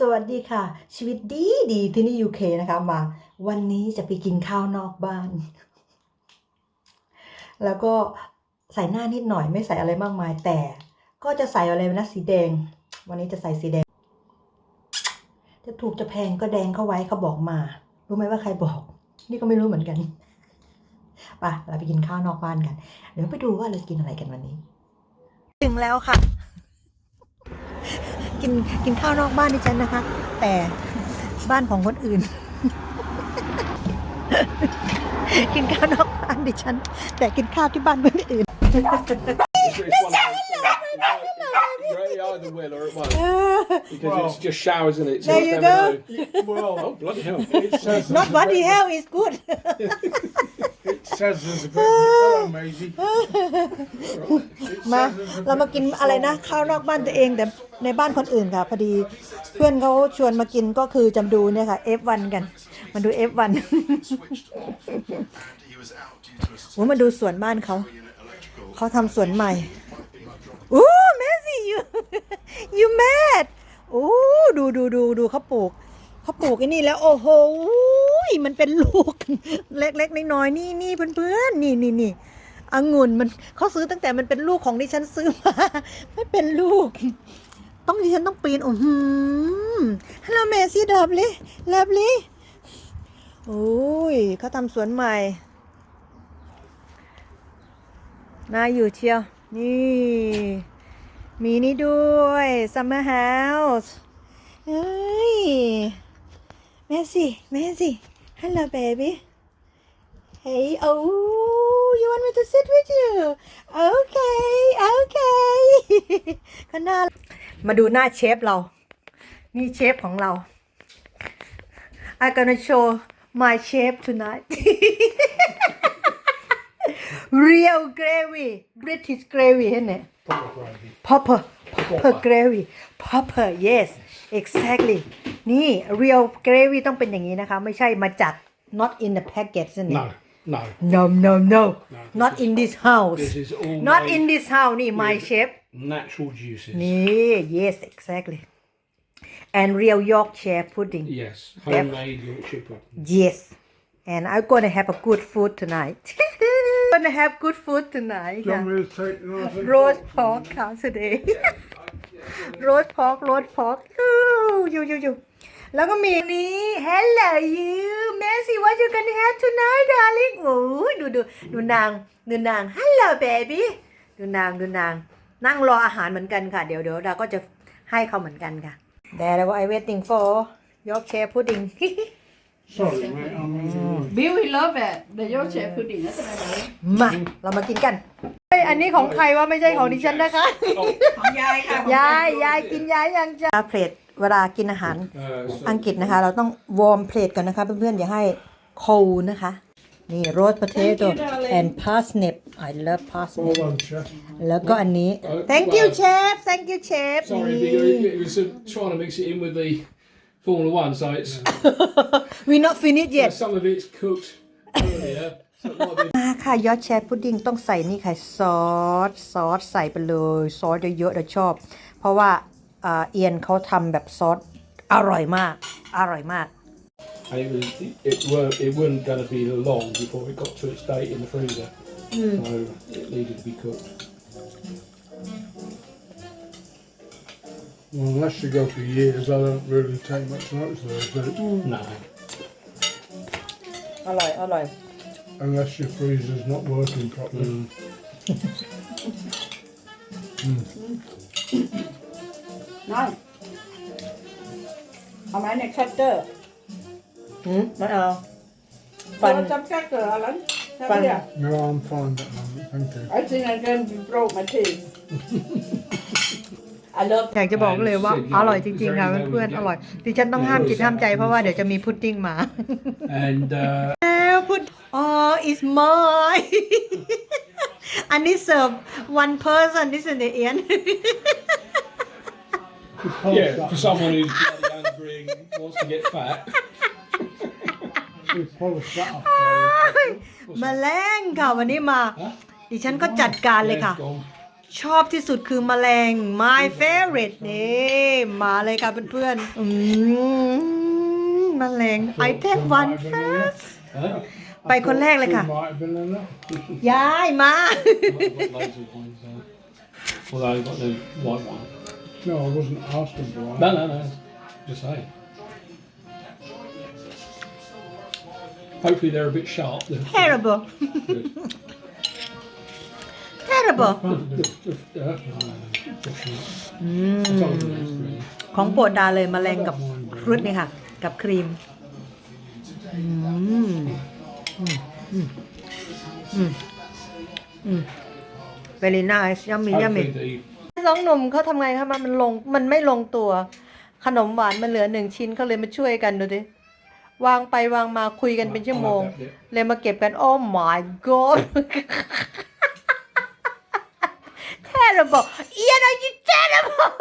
สวัสดีค่ะ ชีวิตดีดีที่นี่ยูเคนะคะมา วันนี้จะไปกินข้าวนอกบ้าน แล้วก็ใส่หน้านิดหน่อยไม่ใส่อะไรมากมาย แต่ ก็จะใส่อะไรนะสีแดง วันนี้จะใส่สีแดง จะถูกจะแพงก็แดงเข้าไว้เขาบอกมา รู้ไหมว่าใครบอก นี่ก็ไม่รู้เหมือนกันป่ะเราไปกินข้าวนอกบ้านกัน เดี๋ยวไปดูว่าเรากินอะไรกันวันนี้ถึงแล้วค่ะกินกินข้าวนอกบ้านดิฉันนะคะ แต่บ้านของคนอื่น กินข้าวนอกบ้านดิฉันแต่กินข้าวที่บ้านคนอื่นมาเรามากินอะไรนะ ข้าวนอกบ้านตัวเองแต่ในบ้านคนอื่นค่ะพอดี เพื่อนเขาชวนมากินก็คือจำดูเนี่ยค่ะ F1 กันมันดู F1 โอ้มันดูสวนบ้านเขาเขาทำสวนใหม่โอ้เมสซี่ยูยูเม d โอ้ดูดูดูดูเขาปลูกเขาปลูกไอ้นี่ แล้วโอ้โหมันเป็นลูกเล็กๆน้อยๆนี่นี่เพื่อนๆนี่นี่นี่องุ่นมันเขาซื้อตั้งแต่มันเป็นลูกของดิฉันซื้อมาไม่เป็นลูกต้องดิฉันต้องปีนโอ้โหฮัลโหลเมซี่ดับลิดับลิโอ้ยเขาทำสวนใหม่น่าอยู่เชียว นี่ มีนี่ด้วย ซัมเมอร์เฮาส์เฮ้ย เมซี่เมซี่ฮัลโหลเบบี้ Hey, oh, you want me to sit with you? มาดูหน้าเชฟเรา นี่เชฟของเรา I gonna show my chef tonight real gravy British gravy เห็นไหม proper proper gravy proper yes exactly นี่ real gravy ต้องเป็นอย่างนี้นะคะ ไม่ใช่มาจาก not in the packet นี่นเ No. No, no, no. no not in this house. This not m in this house. นี่ my chef. natural juices. n e h yes, exactly. And real Yorkshire pudding. Yes, homemade Yorkshire pudding. Yes. And I'm gonna have a good food tonight. gonna have good food tonight. y e a h t me to take a n o t r o a s t pork today. roast pork, roast pork. Ooh, you, you, you. แล้วก็มีนี้ Hello you Messi what you gonna have tonight darling โอ้ดูดูดูนางดูนาง Hello baby ดูนางดูนางนั่งรออาหารเหมือนกันค่ะ เดี๋ยวเดี๋ยวเราก็จะให้เขาเหมือนกันค่ะ There was I waiting for Yorkshire pudding บ o r r y mate. I'm ี m Bill will love it the y o r k นะจ๊ะมา เรามากินกันไออันนี้ของใครว่าไม่ใช่ของดิฉันนะคะ ของยายค่ะยายยายกินยายยังจะเพลทเวลากินอาหารอังกฤษนะคะ เราต้องวอร์มเพลทก่อนนะคะ เพื่อนๆ อย่าให้โคลนะคะนี่ r o a s อเทสโต o and parsnip I love parsnip แล้วก็อันนี้ thank you chef thank you chef Sorry, but you- it trying to mix it in with the Formula One, so it's we not finished yet some of it's cooked a r l i e o t m h t be มาค่ะ ยอดแชร์พุดดิ้งต้องใส่นี่ค่ะซอสซอสใส่ไปเลยซอสเยอะๆเราชอบ เพราะว่าอ่าเอียนเขาทำแบบซอสอร่อยมากอร่อยมาก and it was it weren't it wasn't going to be long before it got to its date in the freezer, mm. so it needed to be cooked. Well, unless you go for years, I don't really take much notice of those Mm. No. I like, I like. Unless your freezer's not working properly. Mm. I'm an acceptor. มไม่เอาฟันจำแค่เกิอะไรฟันยอมฟันฟันเถอไอ้สิ่งนั้นเกินโปรมาทีอยากจะบอกเลยว่าอร่อยจริงๆค่ะเพื่อนๆอร่อยดิฉันต้องห้ามจิตห้ามใจเพราะว่าเดี๋ยวจะมีพุดดิ้งมาแล้วพุดอ๋อ uh, is my อันนี้เสิร์ฟ one person this is t เอ end y e ่ h for someone มาแมลงค่ะวันนี้มาดิฉันก็จัดการเลยค่ะ ชอบที่สุดคือมแมลง my favorite นี่ มาเลยค่ะเพื่อนๆอืมแมลง I t a k one first ไปคนแรกเลยค่ะย้ายมา No, I wasn't asking for one. No, no, no. Just say. Hey. Hopefully they're a bit sharp. Then. r r i b l e Terrible. t e t h I t l e ของโปรดดาเลยมแมลงกับครุฑนี่ค่ะ กับครีมเบลิน่าย่ำมียัมมี่ o p e f u l สองหนุ่มเขาทำไงคะมันลงมันไม่ลงตัวขนมหวานมันเหลือหนึ่งชิ้นเขาเลยมาช่วยกันดูดิวางไปวางมาคุยกันเป็นชั่วโมงเลยมาเก็บกัน โอ้ my god แ terrible เอียนอายุ terrible